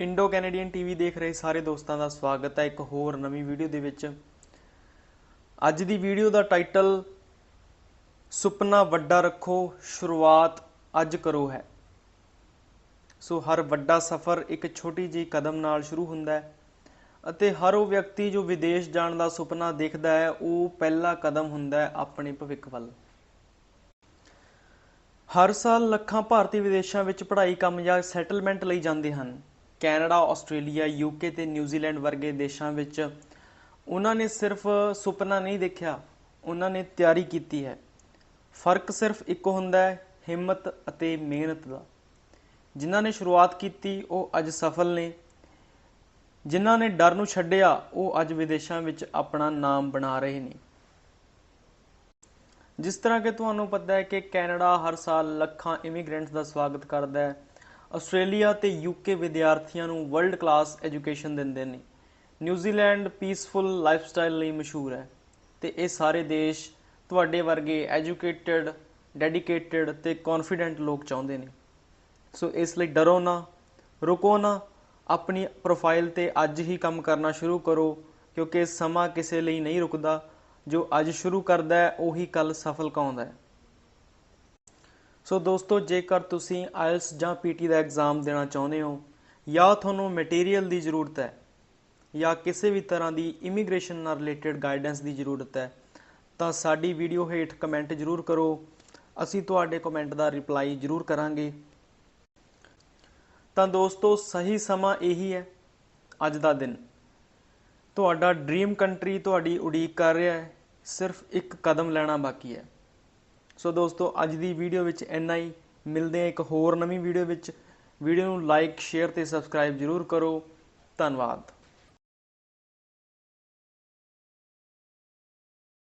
Indo Canadian TV ਦੇਖ ਰਹੇ ਸਾਰੇ ਦੋਸਤਾਂ ਦਾ ਸਵਾਗਤ ਹੈ ਇੱਕ ਹੋਰ ਨਵੀਂ ਵੀਡੀਓ ਦੇ ਵਿੱਚ। ਅੱਜ ਦੀ ਵੀਡੀਓ ਦਾ ਟਾਈਟਲ, ਸੁਪਨਾ ਵੱਡਾ ਰੱਖੋ, ਸ਼ੁਰੂਆਤ ਅੱਜ ਕਰੋ ਹੈ। ਸੋ ਹਰ ਵੱਡਾ ਸਫ਼ਰ ਇੱਕ ਛੋਟੀ ਜਿਹੀ ਕਦਮ ਨਾਲ ਸ਼ੁਰੂ ਹੁੰਦਾ ਹੈ ਅਤੇ ਹਰ ਉਹ ਵਿਅਕਤੀ ਜੋ ਵਿਦੇਸ਼ ਜਾਣ ਦਾ ਸੁਪਨਾ ਦੇਖਦਾ ਹੈ, ਉਹ ਪਹਿਲਾ ਕਦਮ ਹੁੰਦਾ ਹੈ ਆਪਣੇ ਭਵਿੱਖ ਵੱਲ। ਹਰ ਸਾਲ ਲੱਖਾਂ ਭਾਰਤੀ ਵਿਦੇਸ਼ਾਂ ਵਿੱਚ ਪੜ੍ਹਾਈ, ਕੰਮ ਜਾਂ ਸੈਟਲਮੈਂਟ ਲਈ ਜਾਂਦੇ ਹਨ। ਕੈਨੇਡਾ, ਆਸਟ੍ਰੇਲੀਆ, ਯੂਕੇ ਤੇ ਨਿਊਜ਼ੀਲੈਂਡ ਵਰਗੇ ਦੇਸ਼ਾਂ ਵਿੱਚ ਉਹਨਾਂ ਨੇ ਸਿਰਫ ਸੁਪਨਾ ਨਹੀਂ ਦੇਖਿਆ, ਉਹਨਾਂ ਨੇ ਤਿਆਰੀ ਕੀਤੀ ਹੈ। ਫ਼ਰਕ ਸਿਰਫ ਇੱਕੋ ਹੁੰਦਾ ਹੈ, ਹਿੰਮਤ ਅਤੇ ਮਿਹਨਤ ਦਾ। ਜਿਨ੍ਹਾਂ ਨੇ ਸ਼ੁਰੂਆਤ ਕੀਤੀ, ਉਹ ਅੱਜ ਸਫਲ ਨੇ। ਜਿਨ੍ਹਾਂ ਨੇ ਡਰ ਨੂੰ ਛੱਡਿਆ, ਉਹ ਅੱਜ ਵਿਦੇਸ਼ਾਂ ਵਿੱਚ ਆਪਣਾ ਨਾਮ ਬਣਾ ਰਹੇ ਨੇ। ਜਿਸ ਤਰ੍ਹਾਂ ਕਿ ਤੁਹਾਨੂੰ ਪਤਾ ਹੈ ਕਿ ਕੈਨੇਡਾ ਹਰ ਸਾਲ ਲੱਖਾਂ ਇਮੀਗ੍ਰੈਂਟਸ ਦਾ ਸਵਾਗਤ ਕਰਦਾ ਹੈ। ਆਸਟ੍ਰੇਲੀਆ ਤੇ ਯੂਕੇ ਵਿਦਿਆਰਥੀਆਂ ਨੂੰ ਵਰਲਡ ਕਲਾਸ ਐਜੂਕੇਸ਼ਨ ਦਿੰਦੇ ਨੇ। ਨਿਊਜ਼ੀਲੈਂਡ ਪੀਸਫੁਲ ਲਾਈਫਸਟਾਈਲ ਲਈ ਮਸ਼ਹੂਰ ਹੈ ਤੇ ਇਹ ਸਾਰੇ ਦੇਸ਼ ਤੁਹਾਡੇ ਵਰਗੇ ਐਜੂਕੇਟਿਡ ਡੈਡੀਕੇਟਿਡ ਤੇ ਕੌਨਫੀਡੈਂਟ ਲੋਕ ਚਾਹੁੰਦੇ ਨੇ। ਸੋ ਇਸ ਲਈ ਡਰੋ ਨਾ, ਰੁਕੋ ਨਾ, ਆਪਣੀ ਪ੍ਰੋਫਾਈਲ ਤੇ ਅੱਜ ਹੀ ਕੰਮ ਕਰਨਾ ਸ਼ੁਰੂ ਕਰੋ, ਕਿਉਂਕਿ ਸਮਾਂ ਕਿਸੇ ਲਈ ਨਹੀਂ ਰੁਕਦਾ। ਜੋ ਅੱਜ ਸ਼ੁਰੂ ਕਰਦਾ ਹੈ, ਉਹੀ ਕੱਲ ਸਫਲ ਕਹਾਉਂਦਾ ਹੈ। ਸੋ ਦੋਸਤੋ, ਜੇਕਰ ਤੁਸੀਂ ਆਇਲਸ ਜਾਂ ਪੀਟੀ ਦਾ ਐਗਜ਼ਾਮ ਦੇਣਾ ਚਾਹੁੰਦੇ ਹੋ, ਜਾਂ ਤੁਹਾਨੂੰ ਮਟੀਰੀਅਲ ਦੀ ਜ਼ਰੂਰਤ ਹੈ, ਜਾਂ ਕਿਸੇ ਵੀ ਤਰ੍ਹਾਂ ਦੀ ਇਮੀਗ੍ਰੇਸ਼ਨ ਨਾਲ ਰਿਲੇਟਡ ਗਾਈਡੈਂਸ ਦੀ ਜ਼ਰੂਰਤ ਹੈ, ਤਾਂ ਸਾਡੀ ਵੀਡੀਓ ਹੇਠ ਕਮੈਂਟ ਜ਼ਰੂਰ ਕਰੋ। ਅਸੀਂ ਤੁਹਾਡੇ ਕਮੈਂਟ ਦਾ ਰਿਪਲਾਈ ਜ਼ਰੂਰ ਕਰਾਂਗੇ। ਤਾਂ ਦੋਸਤੋ, ਸਹੀ ਸਮਾਂ ਇਹੀ ਹੈ, ਅੱਜ ਦਾ ਦਿਨ। ਤੁਹਾਡਾ ਡ੍ਰੀਮ ਕੰਟਰੀ ਤੁਹਾਡੀ ਉਡੀਕ ਕਰ ਰਿਹਾ ਹੈ, ਸਿਰਫ ਇੱਕ ਕਦਮ ਲੈਣਾ ਬਾਕੀ ਹੈ। ਸੋ ਦੋਸਤੋ, ਅੱਜ ਦੀ ਵੀਡੀਓ ਵਿੱਚ ਇੰਨਾ ਹੀ। ਮਿਲਦੇ ਹਾਂ ਇੱਕ ਹੋਰ ਨਵੀਂ ਵੀਡੀਓ ਵਿੱਚ। ਵੀਡੀਓ ਨੂੰ ਲਾਈਕ ਸ਼ੇਅਰ ਤੇ ਸਬਸਕ੍ਰਾਈਬ ਜ਼ਰੂਰ ਕਰੋ। ਧੰਨਵਾਦ।